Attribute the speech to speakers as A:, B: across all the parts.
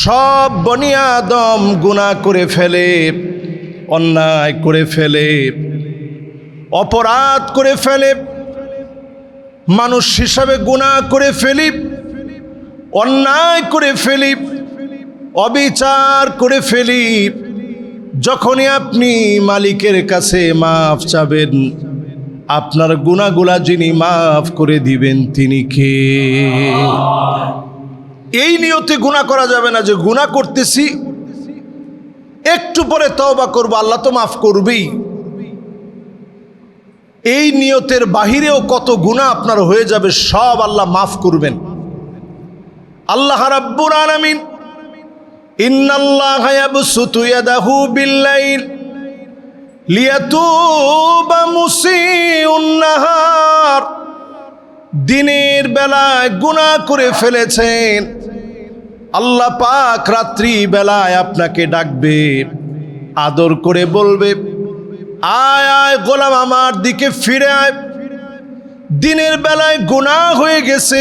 A: সব বনি আদম গুণা করে ফেলে, অন্যায় করে ফেলে, অপরাধ করে ফেলে, মানুষ হিসাবে গুণা করে ফেলি, অন্যায় করে ফেলি, অবিচার করে ফেলি, যখনই আপনি মালিকের কাছে মাফ চাবেন, আপনার গুণাগুলা যিনি মাফ করে দিবেন তিনি কে? এই নিয়তে গুণা করা যাবে না যে গুণা করতেছি, একটু পরে তওবা করব, আল্লাহ তো মাফ করবেই। এই নিয়তের বাহিরেও কত গুণা আপনার হয়ে যাবে, সব আল্লাহ মাফ করবেন। আল্লাহ রাব্বুল আলামিন, ইন্নাল্লাহা ইয়াবসুতু ইয়াদাহু বিল্লাইল, লিয়াতুবা মুসিউন নাহার। দিনের বেলায় গুনাহ করে ফেলেছেন আল্লাহ পাক রাত্রি বেলায় আপনাকে ডাকবে, আদর করে বলবে, আয় আয় গোলাম আমার দিকে ফিরে আয়। দিনের বেলায় গুনাহ হয়ে গেছে,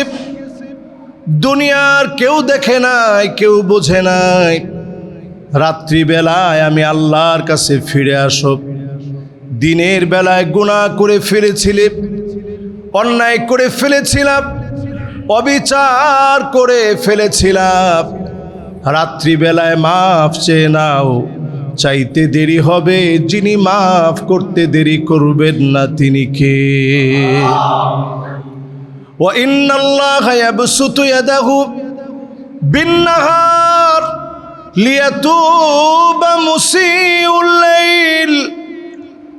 A: দুনিয়ার কেউ দেখে নাই, কেউ বোঝে নাই। রাত্রিবেলায় আমি আল্লাহর কাছে ফিরে আসব। দিনের বেলায় গুনাহ করে ফেলেছিলে, অন্যায় করে ফেলেছিলাম। অবিচার করে ফেলেছিলাম। রাত্রিবেলায় মাফ চেয়ে নাও। চাইতে দেরি হবে, যিনি মাফ করতে দেরি করবেন না তিনি কে? ও ইন্নাল্লাহ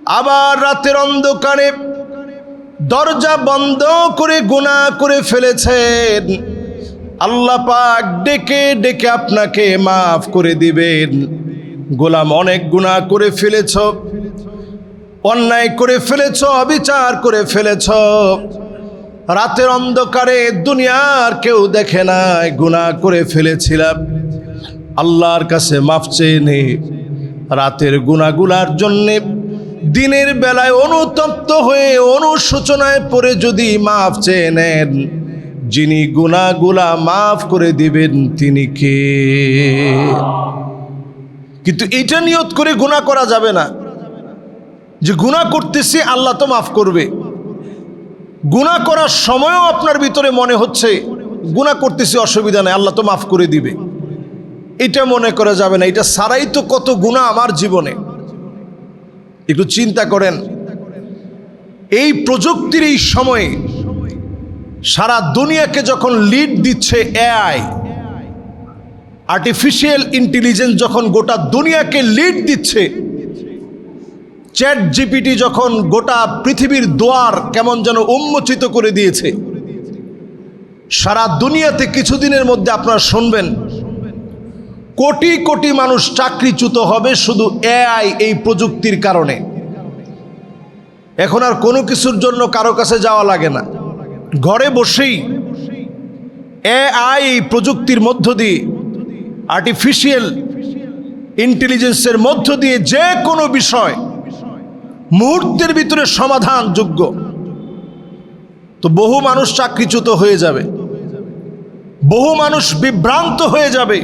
A: আবার রাতের অন্ধকারে দরজা বন্ধ করে গুণা করে ফেলেছেন। আল্লাহ পাক ডেকে ডেকে আপনাকে মাফ করে দিবেন। গোলাম অনেক গুণা করে ফেলেছ, অন্যায় করে ফেলেছ, অবিচার করে ফেলেছ। রাতের অন্ধকারে দুনিয়ার কেউ দেখে নাই গুনাহ করে ফেলেছিলাম। আল্লাহর কাছে মাফ চেয়ে নে। রাতের গুণাগুলার জন্যে দিনের বেলায় অনুতপ্ত হয়ে অনুশোচনায় পড়ে যদি মাফ চেয়ে নেন, যিনি গুণাগুলা মাফ করে দিবেন তিনি কে? কিন্তু এটা নিয়ত করে গুণা করা যাবে না। যে গুণা করতেছি, আল্লাহ তো মাফ করবে। গুণা করার সময়ও আপনার ভিতরে মনে হচ্ছে, গুণা করতেছি, অসুবিধা নেই, আল্লাহ তো মাফ করে দিবে। এটা মনে করা যাবে না। এটা সারাই তো কত গুণা আমার জীবনে। একটু চিন্তা করেন। এই প্রযুক্তির এই সময়ে সারা দুনিয়াকে যখন লিড দিচ্ছে এআই আর্টিফিশিয়াল ইন্টেলিজেন্স যখন গোটা দুনিয়াকে লিড দিচ্ছে চ্যাট জিপিটি যখন গোটা পৃথিবীর দোয়ার কেমন যেন উন্মোচিত করে দিয়েছে, সারা দুনিয়াতে কিছুদিনের মধ্যে আপনারা শুনবেন কোটি কোটি মানুষ চাকরিচ্যুত হবে শুধু এআই এই প্রযুক্তির কারণে। এখন আর কোনো কিছুর জন্য কারও কাছে যাওয়া লাগে না। ঘরে বসেই এআই এই প্রযুক্তির মধ্য দিয়ে আর্টিফিশিয়াল ইন্টেলিজেন্সের মধ্য দিয়ে যে কোনো বিষয় মুহূর্তের ভিতরে সমাধান যোগ্য তো বহু মানুষ চাকরিচ্যুত হয়ে যাবে। বহু মানুষ বিভ্রান্ত হয়ে যাবে।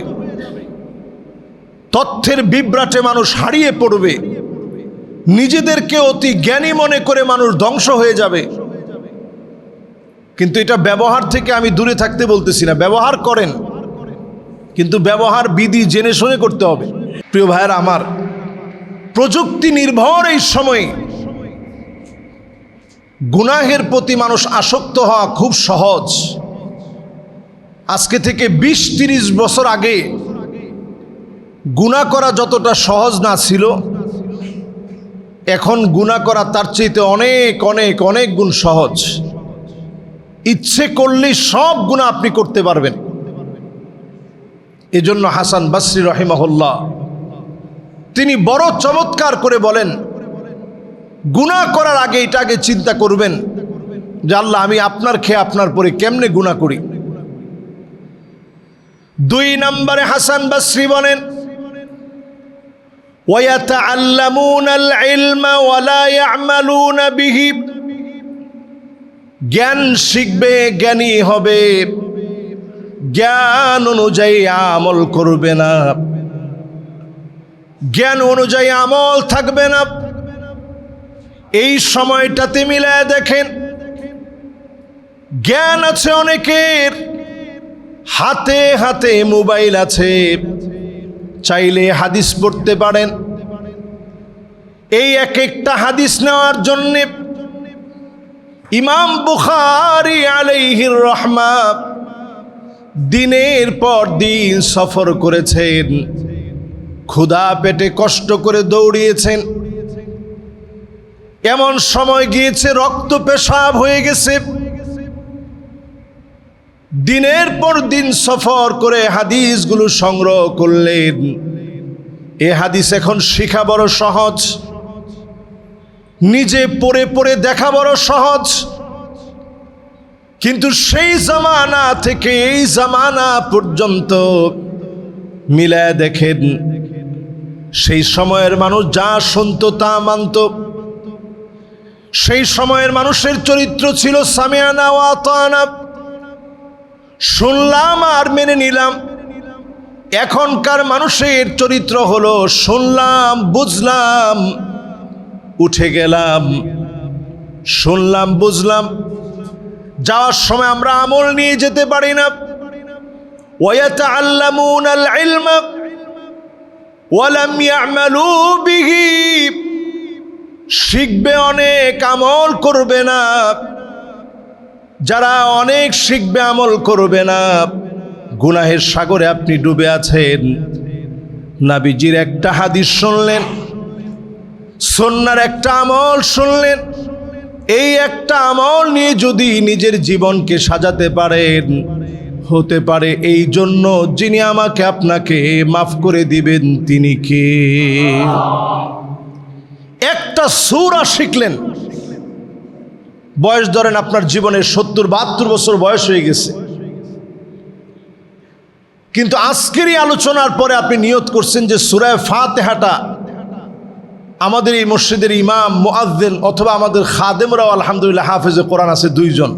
A: তথ্যের বিভ্রাটে মানুষ হারিয়ে পড়বে। নিজেদেরকে অতি জ্ঞানী মনে করে মানুষ ধ্বংস হয়ে যাবে। কিন্তু এটা ব্যবহার থেকে আমি দূরে থাকতে বলতেছি না। ব্যবহার করেন। কিন্তু ব্যবহার বিধি জেনে শুনে করতে হবে। প্রিয় ভাইয়ের আমার, প্রযুক্তি নির্ভর এই সময়ে। গুনাহের প্রতি মানুষ আসক্ত হওয়া খুব সহজ। আজকে থেকে বিশ তিরিশ বছর আগে গুণা করা যতটা সহজ না ছিল, এখন গুণা করা তার চাইতে অনেক অনেক অনেক গুণ সহজ। ইচ্ছে করলে সব গুণা আপনি করতে পারবেন। এজন্য হাসান বাসরি রহিমহল্লা তিনি বড় চমৎকার করে বলেন, গুণা করার আগে এটা আগে চিন্তা করবেন যে আমি আপনার খেয়ে আপনার পরে কেমনে গুণা করি? দুই নম্বরে হাসান বাসরি বলেন ويتعلمون العلم ولا يعملون به জ্ঞান শিখবে জ্ঞানী হবে জ্ঞান অনুযায়ী আমল করবে না জ্ঞান অনুযায়ী আমল থাকবে না এই সময়টাতে মিলায় দেখেন জ্ঞান আছে অনেকের হাতে হাতে মোবাইল আছে চাইলে হাদিস পড়তে পারেন। এই এক একটা হাদিস নেওয়ার জন্যে ইমাম বুখারি আলাইহির রহমা দিনের পর দিন সফর করেছেন। ক্ষুধা পেটে কষ্ট করে দৌড়িয়েছেন। এমন সময় গিয়েছে, রক্ত পেশাব হয়ে গেছে। দিনের পর দিন সফর করে হাদিসগুলো সংগ্রহ করলেন। এ হাদিস এখন শিখা বড় সহজ। নিজে পড়ে পড়ে দেখা বড় সহজ। কিন্তু সেই জামানা থেকে এই জামানা পর্যন্ত মিলায় দেখেন। সেই সময়ের মানুষ যা শুনত তা মানত। সেই সময়ের মানুষের চরিত্র ছিল সামিয়ানা ওয়াতানা শুনলাম আর মেনে নিলাম। এখনকার মানুষের চরিত্র হলো, শুনলাম, বুঝলাম, উঠে গেলাম। শুনলাম, বুঝলাম। যাওয়ার সময় আমরা আমল নিয়ে যেতে পারি না। ওয়াত আল্লামুন আল ইলমা শিখবে অনেক, আমল করবে না। যারা অনেক শিখবে, আমল করবে না, গুনাহের সাগরে আপনি ডুবে আছেন। নাবিজির একটা হাদিস শুনলেন সন্ন্যার একটা আমল শুনলেন। এই একটা আমল নিয়ে যদি নিজের জীবনকে সাজাতে পারেন, হতে পারে এই জন্য যিনি আমাকে আপনাকে মাফ করে দিবেন, তিনি কে? একটা সুরা শিখলেন। বয়স ধরেন আপনার জীবনের সত্তর, বাহাত্তর বছর বয়স হয়ে গেছে। কিন্তু আজকেরই আলোচনার পরে আপনি নিয়ত করছেন যে সুরায় ফাতেহাটা আমাদের এই মসজিদের ইমাম মুআদ্দিন অথবা আমাদের খাদেমরাও আলহামদুলিল্লাহ হাফেজে কোরআন আছে দুইজন।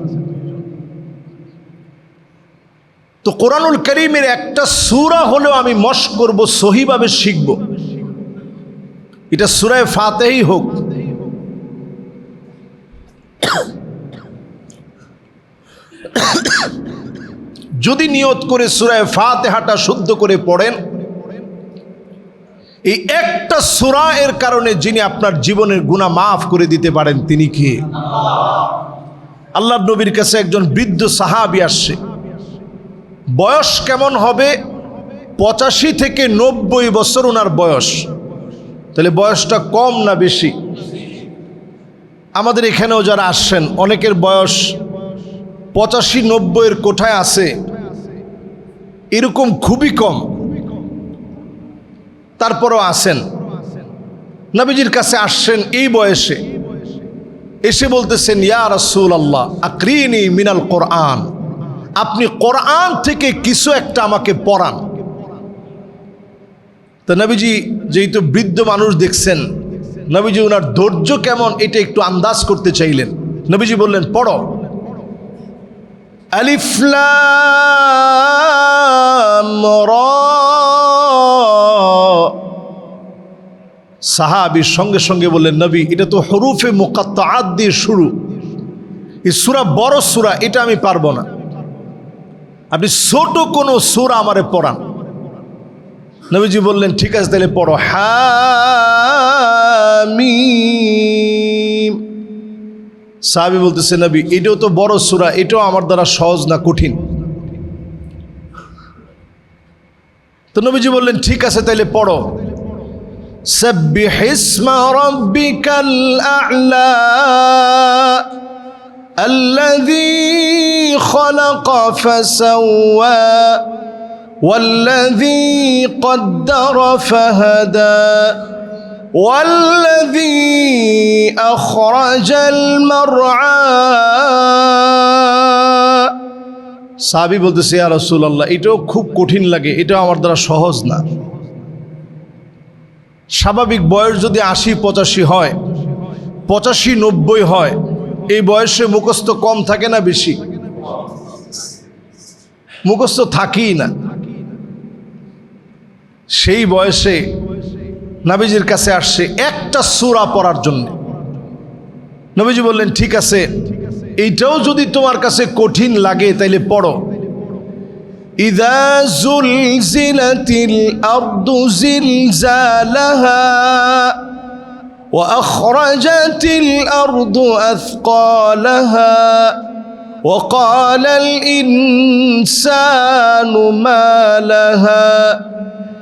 A: তো কোরআনুল করিমের একটা সুরা হলেও আমি মশ করব, সহিভাবে শিখব। এটা সুরায় ফাতেই হোক যদি নিয়ত করে সুরায় ফাতেহাটা শুদ্ধ করে পড়েন, এই একটা সুরা এর কারণে যিনি আপনার জীবনের গুণা মাফ করে দিতে পারেন, তিনি কে? আল্লাহ নবীর কাছে একজন বৃদ্ধ সাহাবি আসছে। বয়স কেমন হবে? পঁচাশি থেকে নব্বই বছর ওনার বয়স। তাহলে বয়সটা কম না বেশি? আমাদের এখানেও যারা আসছেন, অনেকের বয়স পঁচাশি নব্বইয়ের কোঠায় আছে। এরকম খুবই কম। তারপরও আসেন নবীজির কাছে আসছেন এই বয়সে। এসে বলতেছেন, ইয়া রসুল আল্লাহ আকরিনী মিনাল কোরআন। আপনি কোরআন থেকে কিছু একটা আমাকে পড়ান। তো নবীজি যেহেতু বৃদ্ধ মানুষ দেখছেন নবীজি ওনার ধৈর্য কেমন এটা একটু আন্দাজ করতে চাইলেন। নবীজি বললেন, পড়ো। আলিফলাম সাহাবির সঙ্গে সঙ্গে বললেন, নবী, এটা তো হরুফে মোকাত্তাত দিয়ে শুরু। এই সুরা বড় সুরা, এটা আমি পারব না। আপনি ছোট কোনো সুরা আমারে পড়ান। নবীজি বললেন, ঠিক আছে, তাহলে পড়ো। হামিম সাহাবি বলতেছে নবী এটাও তো বড় সুরা এটাও আমার দ্বারা সহজ না কঠিন তো নবীজি বললেন ঠিক আছে তাইলে পড়ো سبح اسم ربك الأعلى الذي خلق فسوى والذي قدر فهدى والذي أخرج المرعى সাবি বলতেছে ইয়া রাসূলুল্লাহ এটাও খুব কঠিন লাগে এটাও আমার দ্বারা সহজ না স্বাভাবিক বয়স যদি আশি পঁচাশি হয় পঁচাশি নব্বই হয় এই বয়সে মুখস্থ কম থাকে না বেশি মুখস্থ থাকি না সেই বয়সে নাবিজির কাছে আসছে একটা সুরা পড়ার জন্য নবীজি বললেন ঠিক আছে এইটাও যদি তোমার কাছে কঠিন লাগে তাইলে পড়ো إذا زلزلت الأرض زلزالها وأخرجت الأرض أثقالها وقال الإنسان ما لها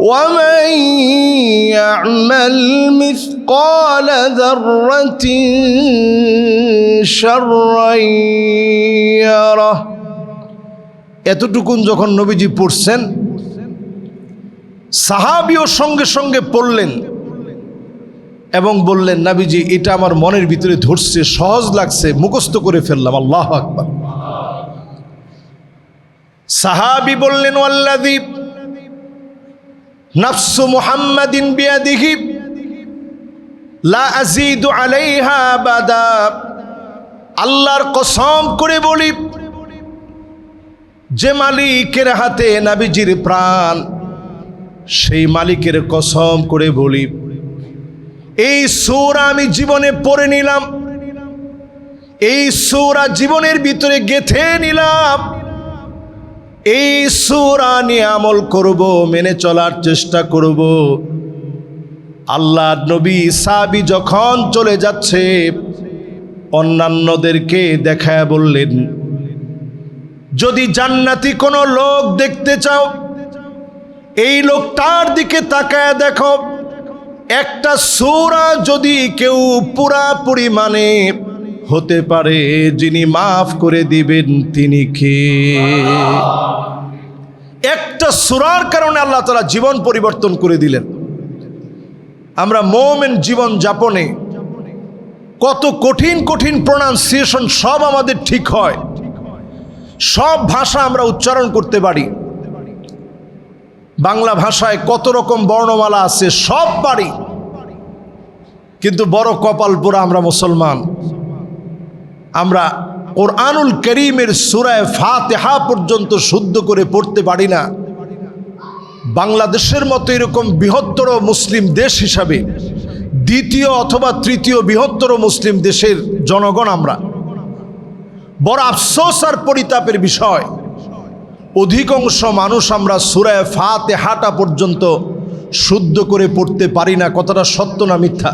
A: ومن يعمل مثقال ذرة شرا يره এতটুকুন যখন নবীজি পড়ছেন সাহাবিও সঙ্গে সঙ্গে পড়লেন এবং বললেন নাবিজি এটা আমার মনের ভিতরে ধরছে সহজ লাগছে মুখস্থ করে ফেললাম আল্লাহ আকবার সাহাবি বললেন ওয়াল্লাদি নাফসু মুহাম্মাদিন বিয়াদিহি, লা আযীদু আলাইহা বাদা আল্লাহর কসম করে বলি, যে মালিকের হাতে নাবিজির প্রাণ, সেই মালিকের কসম করে বলি, এই সৌরা আমি জীবনে পড়ে নিলাম, এই সৌরা জীবনের ভিতরে গেথে নিলাম। এই সৌরা নিয়ে আমল করব, মেনে চলার চেষ্টা করব। আল্লাহ নবী সাবি যখন চলে যাচ্ছে, অন্যান্যদেরকে দেখায় বললেন, যদি জান্নাতি কোনো লোক দেখতে চাও, এই লোকটার দিকে তাকায় দেখো। একটা সুরা যদি কেউ পুরাপুরি মানে হতে পারে, যিনি মাফ করে দিবেন, তিনি কে? একটা সুরার কারণে আল্লাহ তালা জীবন পরিবর্তন করে দিলেন। আমরা মোমেন জীবন যাপনে কত কঠিন কঠিন প্রোনাউন্সিয়েশন সব আমাদের ঠিক হয়। সব ভাষা আমরা উচ্চারণ করতে পারি। বাংলা ভাষায় কত রকম বর্ণমালা আছে, সব পারি। কিন্তু বড় কপাল আমরা মুসলমান। আমরা কোরআনুল করিমের সুরায় ফাতেহা পর্যন্ত শুদ্ধ করে পড়তে পারি না। বাংলাদেশের মতো এরকম বৃহত্তর মুসলিম দেশ হিসাবে দ্বিতীয় অথবা তৃতীয় বৃহত্তর মুসলিম দেশের জনগণ আমরা। বড় আফসোস আর পরিতাপের বিষয়, অধিকাংশ মানুষ আমরা সুরায় ফাতে হাটা পর্যন্ত শুদ্ধ করে পড়তে পারি না। কতটা সত্য না মিথ্যা?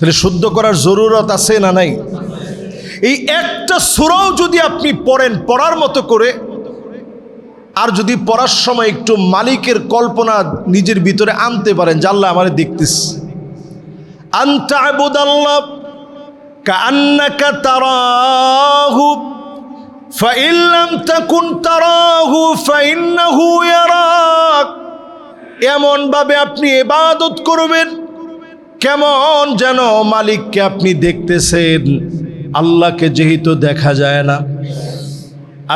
A: তাহলে শুদ্ধ করার জরুরত আছে না নাই এই একটা সুরাও যদি আপনি পড়েন পড়ার মতো করে আর যদি পড়ার সময় একটু মালিকের কল্পনা নিজের ভিতরে আনতে পারেন জানলা আমার দেখতিস আন্তা আবুদাল্লাহ كأنك تراه فإن لم تكن تراه فإنه يراك এমন ভাবে আপনি ইবাদত করবেন কেমন যেন মালিককে আপনি দেখতেছেন? আল্লাহকে যেহেতু দেখা যায় না,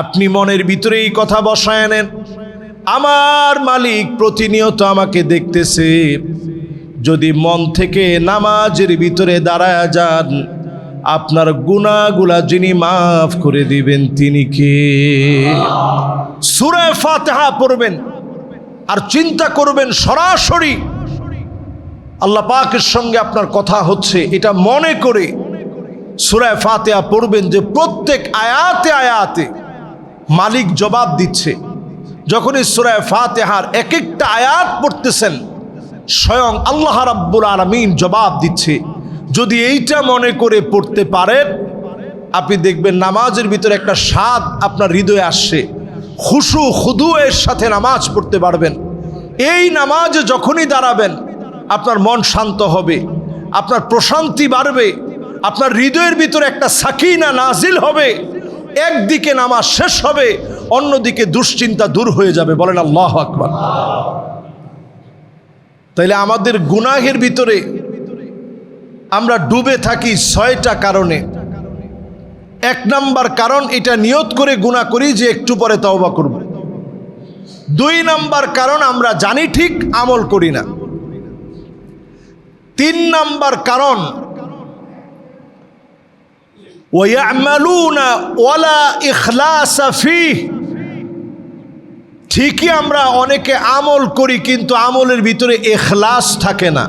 A: আপনি মনের ভিতরে এই কথা বসায় নেন। আমার মালিক প্রতিনিয়ত আমাকে দেখতেছে। যদি মন থেকে নামাজের ভিতরে দাঁড়ায় যান, আপনার গুণাগুলা যিনি মাফ করে দিবেন, তিনি কে? সুরে ফাতেহা পড়বেন আর চিন্তা করবেন সরাসরি আল্লাহ পাকের সঙ্গে আপনার কথা হচ্ছে। এটা মনে করে সুরায় ফাতেহা পড়বেন যে প্রত্যেক আয়াতে আয়াতে মালিক জবাব দিচ্ছে। যখনই সুরায় ফাতেহার এক একটা আয়াত পড়তেছেন, স্বয়ং আল্লাহ রাব্বুল আলমিন জবাব দিচ্ছে। যদি এইটা মনে করে পড়তে পারেন, আপনি দেখবেন নামাজের ভিতরে একটা স্বাদ আপনার হৃদয়ে আসছে। খুশু খুদু এর সাথে নামাজ পড়তে পারবেন। এই নামাজ যখনই দাঁড়াবেন আপনার মন শান্ত হবে, আপনার প্রশান্তি বাড়বে, আপনার হৃদয়ের ভিতরে একটা সাকিনা নাজিল হবে, একদিকে নামাজ শেষ হবে, অন্যদিকে দুশ্চিন্তা দূর হয়ে যাবে। বলেন আল্লাহ আকবার। তাইলে আমাদের গুনাহের ভিতরে আমরা ডুবে থাকি ছয়টা কারণে। এক নাম্বার কারণ এটা নিয়ত করে গুণা করি যে একটু পরে তওবা করব। দুই নাম্বার কারণ আমরা জানি ঠিক, আমল করি না। তিন নাম্বার কারণ। ঠিকই আমরা অনেকে আমল করি, কিন্তু আমলের ভিতরে এখলাস থাকে না।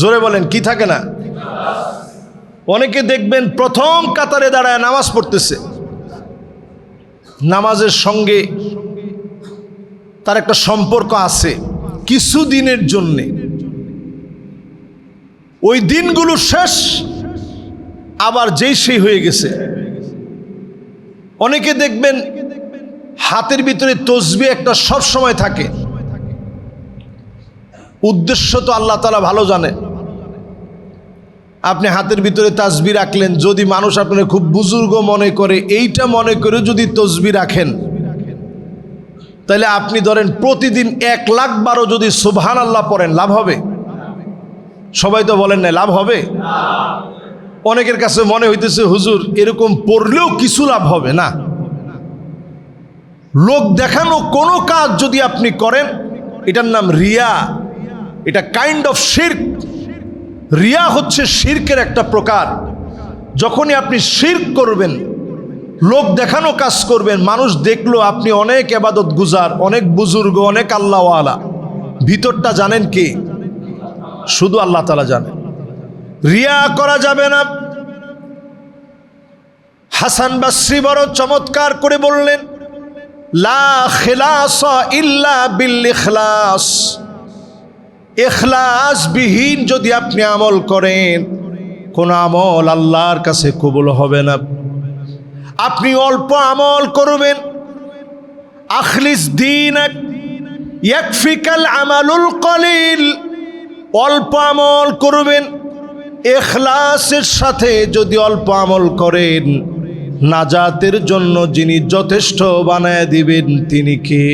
A: জোরে বলেন, কি থাকে না? অনেকে দেখবেন প্রথম কাতারে দাঁড়ায় নামাজ পড়তেছে। নামাজের সঙ্গে তার একটা সম্পর্ক আছে কিছু দিনের জন্যে। ওই দিনগুলো শেষ, আবার যেই সেই হয়ে গেছে। অনেকে দেখবেন হাতের ভিতরে তসবি একটা সব সময় থাকে। উদ্দেশ্য তো আল্লাহ তালা ভালো জানে। আপনি হাতের ভিতরে তাসবি রাখলেন, যদি মানুষ আপনার খুব বুজুর্গ মনে করে, এইটা মনে করে যদি তসবি রাখেন, তাহলে আপনি ধরেন প্রতিদিন এক লাখ বারো যদি সুবহান আল্লাহ পড়েন, লাভ হবে? সবাই তো বলেন না লাভ হবে? অনেকের কাছে মনে হইতেছে, হুজুর, এরকম পড়লেও কিছু লাভ হবে না। লোক দেখানো কোনো কাজ যদি আপনি করেন, এটার নাম রিয়া। এটা কাইন্ড অফ শির্ক রিয়া হচ্ছে শির্কের একটা প্রকার। যখনই আপনি শির্ক করবেন, লোক দেখানো কাজ করবেন, মানুষ দেখল আপনি অনেক এবাদত গুজার, অনেক বুজুর্গ, অনেক আল্লাহওয়ালা। ভিতরটা জানেন কি? শুধু আল্লাহ তালা জানেন রিয়া করা যাবে না। হাসান বাসরি বড় চমৎকার করে বললেন, লা ইল্লা এখলাস বিহীন যদি আপনি আমল করেন, কোন আমল আল্লাহর কাছে কবুল হবে না। আপনি অল্প আমল করবেন। আখলিস দিন আমালুল কলিল। অল্প আমল করবেন, এখলাসের সাথে যদি অল্প আমল করেন, নাজাতের জন্য যিনি যথেষ্ট বানায় দিবেন, তিনি কে?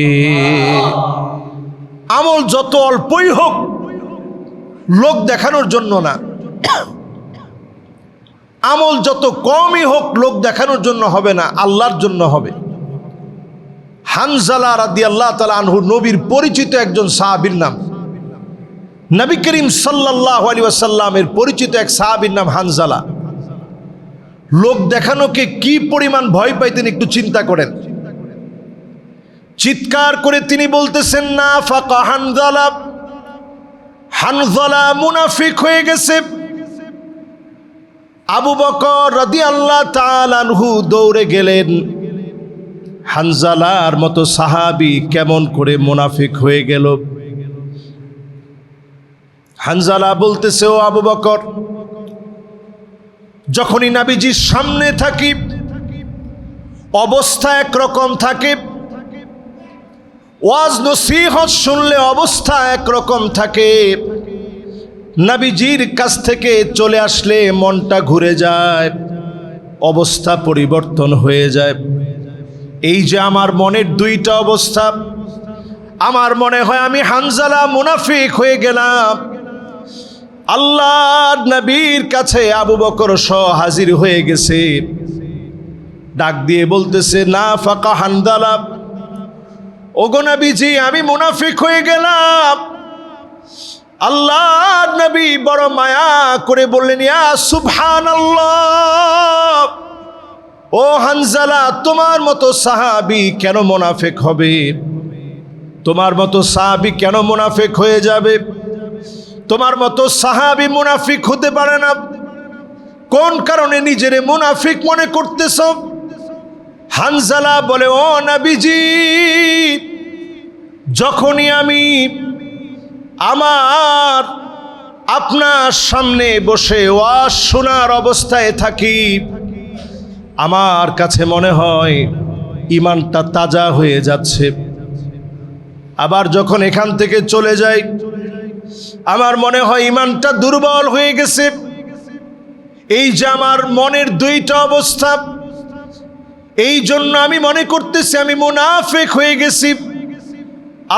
A: আমল যত অল্পই হোক, লোক দেখানোর জন্য না। আমল যত কমই হোক, লোক দেখানোর জন্য হবে না, আল্লাহর জন্য হবে। হানজালা রাদি আল্লাহ তালা আনহু নবীর পরিচিত একজন সাহাবির নাম। নবী করিম সাল্লাহ আলী আসাল্লামের পরিচিত এক সাহাবির নাম হানজালা। লোক দেখানোকে কি পরিমাণ ভয় পাইতেন একটু চিন্তা করেন। চিৎকার করে তিনি বলতেছেন, না, ফাঁকা হানজালা। হানজালা মুনাফিক হয়ে গেছে। আবু বকর রদি আল্লাহ তালানহু দৌড়ে গেলেন। হানজালার মতো সাহাবি কেমন করে মুনাফিক হয়ে গেল? হানজালা বলতেছে, ও আবু বকর, যখনই নাবিজির সামনে থাকি, অবস্থা একরকম থাকে। ওয়াজ নসিহত শুনলে অবস্থা একরকম থাকে। নাবিজির কাছ থেকে চলে আসলে মনটা ঘুরে যায়, অবস্থা পরিবর্তন হয়ে যায়। এই যে আমার মনের দুইটা অবস্থা, আমার মনে হয় আমি হানজালা মুনাফিক হয়ে গেলাম। আল্লাহ নবীর কাছে আবু বকর স হাজির হয়ে গেছে। ডাক দিয়ে বলতেছে, না ফাঁকা হানদালা ওগো নবীজি, আমি মুনাফিক হয়ে গেলাম। আল্লাহ নবী বড় মায়া করে বললেন, ইয়া সুবহান ও হানজালা, তোমার মতো সাহাবি কেন মোনাফেক হবে? তোমার মতো সাহাবি কেন মোনাফেক হয়ে যাবে? তোমার মতো সাহাবি মুনাফিক হতে পারে না। কোন কারণে নিজেরে মুনাফিক মনে করতেছ? হানজালা বলে, ও নাবিজি, যখনই আমি আমার আপনার সামনে বসে ওয়াজ শোনার অবস্থায় থাকি, আমার কাছে মনে হয় ইমানটা তাজা হয়ে যাচ্ছে। আবার যখন এখান থেকে চলে যাই আমার মনে হয় ইমানটা দুর্বল হয়ে গেছে। এই যে আমার মনের দুইটা অবস্থা, এই জন্য আমি মনে করতেছি আমি মুনাফেক হয়ে গেছি।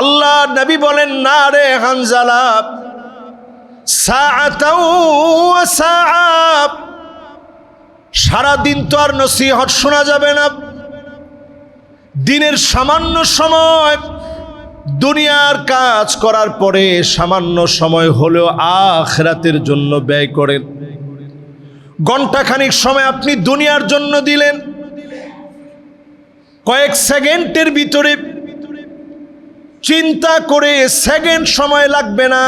A: আল্লাহ নবী বলেন, না রে সাআব। সারাদিন তো আর নসিহত শোনা যাবে না। দিনের সামান্য সময় দুনিয়ার কাজ করার পরে সামান্য সময় হলেও আখরাতের জন্য ব্যয় করেন। ঘন্টাখানিক সময় আপনি দুনিয়ার জন্য দিলেন। কয়েক সেকেন্ডের ভিতরে চিন্তা করে সেকেন্ড সময় লাগবে না।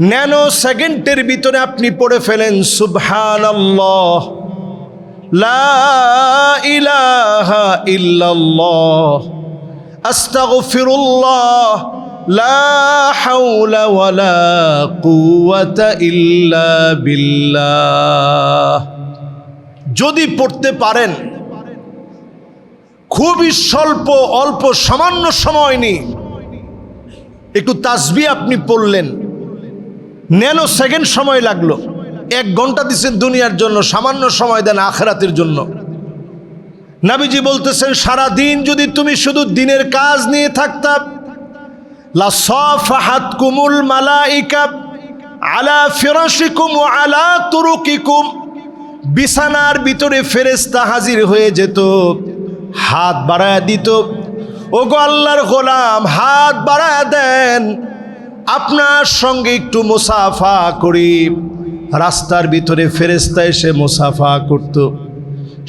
A: ন্যানো সেকেন্ডের ভিতরে আপনি পড়ে ফেলেন সুবহান ইলাহা ইল্লাল্লাহ। লা হাওলা ওয়ালা কুওয়াতা ইল্লা বিল্লাহ। যদি পড়তে পারেন, খুবই স্বল্প, অল্প, সামান্য সময় নিয়ে একটু তাসবি আপনি পড়লেন, ন্যানো সেকেন্ড সময় লাগল, এক ঘণ্টা দিচ্ছেন দুনিয়ার জন্য, সামান্য সময় দেন আখরাতের জন্য। নাবিজি বলতেছেন, সারা দিন যদি তুমি শুধু দিনের কাজ নিয়ে থাকতাম লা সাফাহাত কুমুল মালাইকা আলা ফিরাশিকুম ওয়া আলা তুরুকিকুম বিছানার ভিতরে ফেরেশতা হাজির হয়ে যেত, হাত বাড়ায় দিত ও গো গোলাম, হাত বাড়ায় দেন, আপনার সঙ্গে একটু মুসাফা করি রাস্তার ভিতরে ফেরেস্তা এসে মুসাফা করত।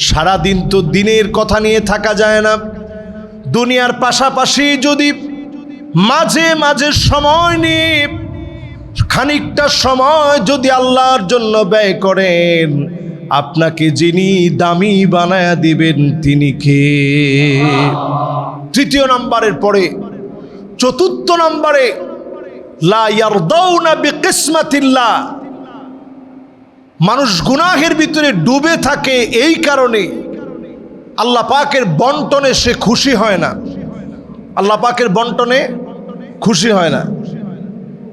A: সারাদিন তো দিনের কথা নিয়ে থাকা যায় না। দুনিয়ার পাশাপাশি যদি মাঝে মাঝে সময় নিয়ে, খানিকটা সময় যদি আল্লাহর জন্য ব্যয় করেন, আপনাকে যিনি দামি বানায়া দিবেন তিনি কে? তৃতীয় নাম্বারের পরে, চতুর্থ নাম্বারে, লা ইয়ারদাউনা বিকিসমাতিল্লাহ। মানুষ গুনাহের ভিতরে ডুবে থাকে এই কারণে। আল্লাহ পাকের বন্টনে সে খুশি হয় না। আল্লাহ পাকের বন্টনে খুশি হয় না।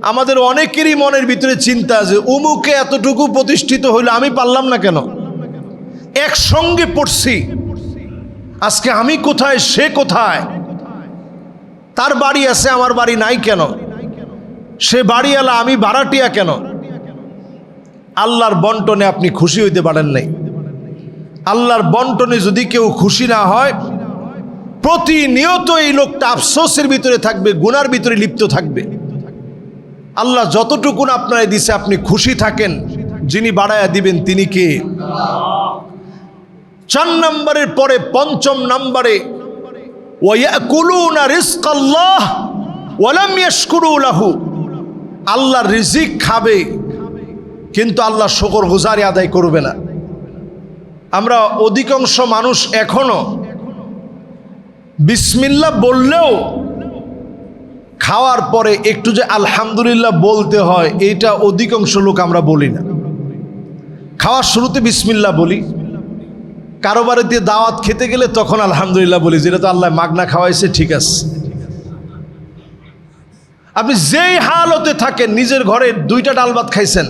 A: আমাদের অনেকেরই মনের ভিতরে চিন্তা আছে, উমুকে এতটুকু প্রতিষ্ঠিত হইলে আমি পারলাম না কেন? একসঙ্গে পড়ছি। আজকে আমি কোথায়, সে কোথায়? তার বাড়ি আছে, আমার বাড়ি নাই কেন? সে বাড়িওয়ালা আমি ভাড়াটিয়া কেন? আল্লাহর বন্টনে আপনি খুশি হইতে পারেন নাই। আল্লাহর বন্টনে যদি কেউ খুশি না হয় প্রতিনিয়ত এই লোকটা আফসোসের ভিতরে থাকবে, গুনার ভিতরে লিপ্ত থাকবে। আল্লাহ যতটুকুন আপনারা দিছে, আপনি খুশি থাকেন। যিনি বাড়ায়া দিবেন, তিনি কে? চার নম্বরের পরে, পঞ্চম নম্বরে আল্লাহর রিজিক খাবে। কিন্তু আল্লাহ শকর গুজারি আদায় করবে না। আমরা অধিকাংশ মানুষ এখনও বিসমিল্লা বললেও খাওয়ার পরে একটু যে আলহামদুলিল্লাহ বলতে হয়, এইটা অধিকাংশ লোক আমরা বলি না। খাওয়ার শুরুতে বিসমিল্লা বলি কারও বাড়িতে দাওয়াত খেতে গেলে তখন আলহামদুলিল্লাহ বলি, যেটা তো আল্লাহ মাগনা খাওয়াইছে, ঠিক আছে। আপনি যেই হালতে থাকেন, নিজের ঘরে দুইটা ডাল ভাত খাইছেন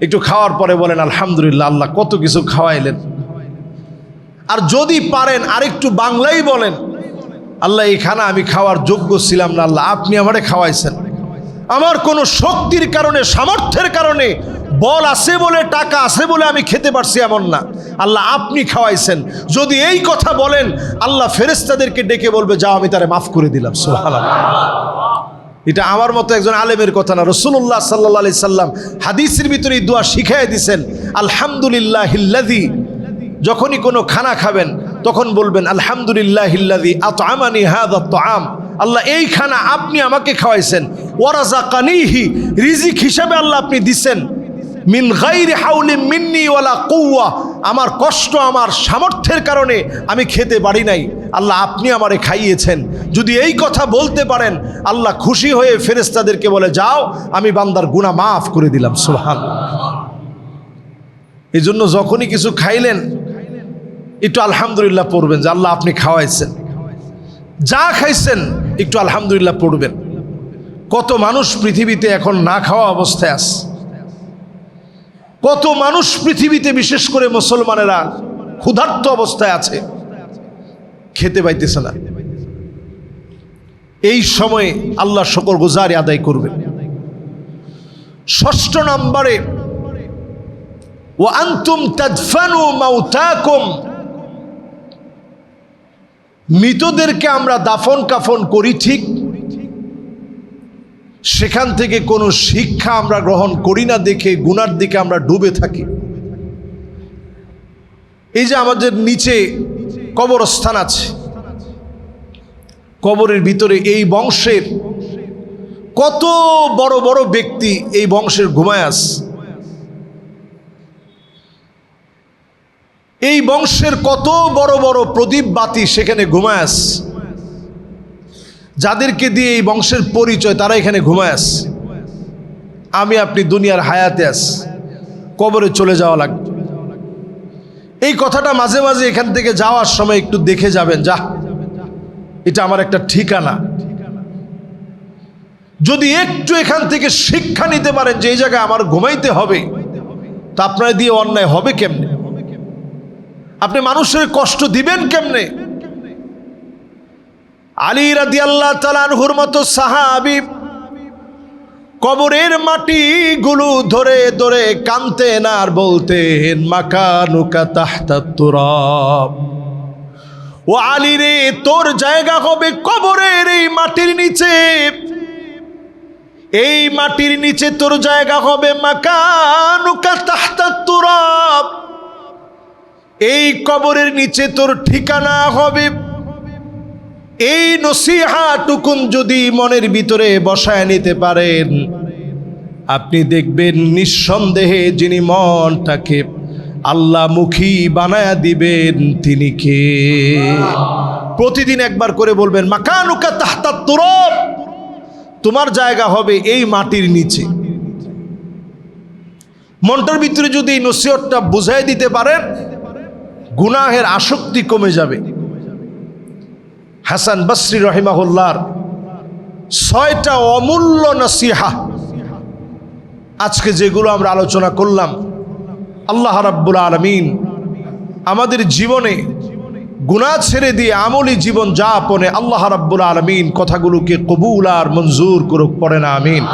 A: একটু খাওয়ার পরে বলেন, আলহামদুলিল্লাহ, আল্লাহ কত কিছু খাওয়াইলেন। আর যদি পারেন, আরেকটু বাংলাই বলেন, আল্লাহ এই খানা আমি খাওয়ার যোগ্য ছিলাম না, আল্লাহ, আপনি আমারে খাওয়াইছেন। আমার কোনো শক্তির কারণে, সামর্থ্যের কারণে বল আছে বলে, টাকা আছে বলে আমি খেতে পারছি এমন না। আল্লাহ, আপনি খাওয়াইছেন। যদি এই কথা বলেন, আল্লাহ ফেরেস্তাদেরকে ডেকে বলবে, যাও, আমি তারে মাফ করে দিলাম। সোহান এটা আমার মতো একজন আলেমের কথা না। রসুল্লাহ সাল্লা আলি সাল্লাম হাদিসের ভিতরে এই দোয়া শিখাই দিছেন আলহামদুলিল্লাহ হিল্লাদি যখনই কোনো খানা খাবেন, তখন বলবেন আলহামদুলিল্লাহ হিল্লাদি আত আমানি হাদ আম আল্লাহ, এই খানা আপনি আমাকে খাওয়াইছেন। ওয়ারাজা কানিহি রিজিক হিসাবে আল্লাহ আপনি দিছেন। মিন গাইরি হাউলি মিন্নি ওয়ালা কৌয়া আমার কষ্ট, আমার সামর্থ্যের কারণে আমি খেতে পারি নাই। আল্লাহ, আপনি আমারে খাইয়েছেন। যদি এই কথা বলতে পারেন, আল্লাহ খুশি হয়ে ফেরেস্তাদেরকে বলে, যাও, আমি বান্দার গুণা মাফ করে দিলাম। সোহান এই জন্য যখনই কিছু খাইলেন, একটু আলহামদুলিল্লাহ পড়বেন যে, আল্লাহ, আপনি খাওয়াইছেন। যা খাইছেন, একটু আলহামদুলিল্লাহ পড়বেন। কত মানুষ পৃথিবীতে এখন না খাওয়া অবস্থায় আছে। কত মানুষ পৃথিবীতে বিশেষ করে মুসলমানেরা ক্ষুধার্ত অবস্থায় আছে, খেতে পাইতেছে না। এই সময়ে আল্লাহ শকর গুজারি আদায় করবেন। ষষ্ঠ নম্বরে ও আন্তুম তাদফানু মাউতাকুম মৃতদেরকে আমরা দাফন কাফন করি ঠিক সেখান থেকে কোনো শিক্ষা আমরা গ্রহণ করি না দেখে গুনার দিকে আমরা ডুবে থাকি। এই যে আমাদের নিচে কবরস্থান আছে, কবরের ভিতরে এই বংশের কত বড় বড় ব্যক্তি এই বংশের ঘুমায় আস এই বংশের কত বড় বড় প্রদীপ বাতি সেখানে ঘুমায় আস যাদেরকে দিয়ে এই বংশের পরিচয়, তারা এখানে ঘুমায় আস আমি আপনি দুনিয়ার হায়াতে আস কবরে চলে যাওয়া লাগবে এই কথাটা মাঝে মাঝে এখান থেকে যাওয়ার সময় একটু দেখে যাবেন, যা, এটা আমার একটা ঠিকানা। যদি একটু এখান থেকে শিক্ষা নিতে পারেন যে এই জায়গায় আমার ঘুমাইতে হবে, তা আপনার দিয়ে অন্যায় হবে কেমনে? আপনি মানুষের কষ্ট দিবেন কেমনে? আলী রাদি আল্লাহ তালানহুর মতো সাহাবি কবরের মাটিগুলো ধরে ধরে কানতেন আর বলতেন, মাকানুকা তাহতা ও আলী রে, তোর জায়গা হবে কবরের এই মাটির নিচে। এই মাটির নিচে তোর জায়গা হবে মাকানুকা তাহতা তুরাব। এই কবরের নিচে তোর ঠিকানা হবে এই নসিহা টুকুন যদি মনের ভিতরে বসায় নিতে পারেন, আপনি দেখবেন নিঃসন্দেহে যিনি মনটাকে আল্লাহমুখী বানায়া দিবেন, তিনি কে? প্রতিদিন একবার করে বলবেন, মাকানুকা তাহতা তুরব। তোমার জায়গা হবে এই মাটির নিচে। মনটার ভিতরে যদি এই নসিহতটা বুঝাই দিতে পারেন, গুনাহের আসক্তি কমে যাবে। হাসান বসরি রহিমাহুল্লার ছয়টা অমূল্য নসিহা। আজকে যেগুলো আমরা আলোচনা করলাম, আল্লাহ রাব্বুল আলমিন আমাদের জীবনে গুণা ছেড়ে দিয়ে আমলি জীবন যাপনে আল্লাহ রাব্বুল আলমিন কথাগুলোকে কবুল আর মঞ্জুর করুক, পড়ে না, আমিন।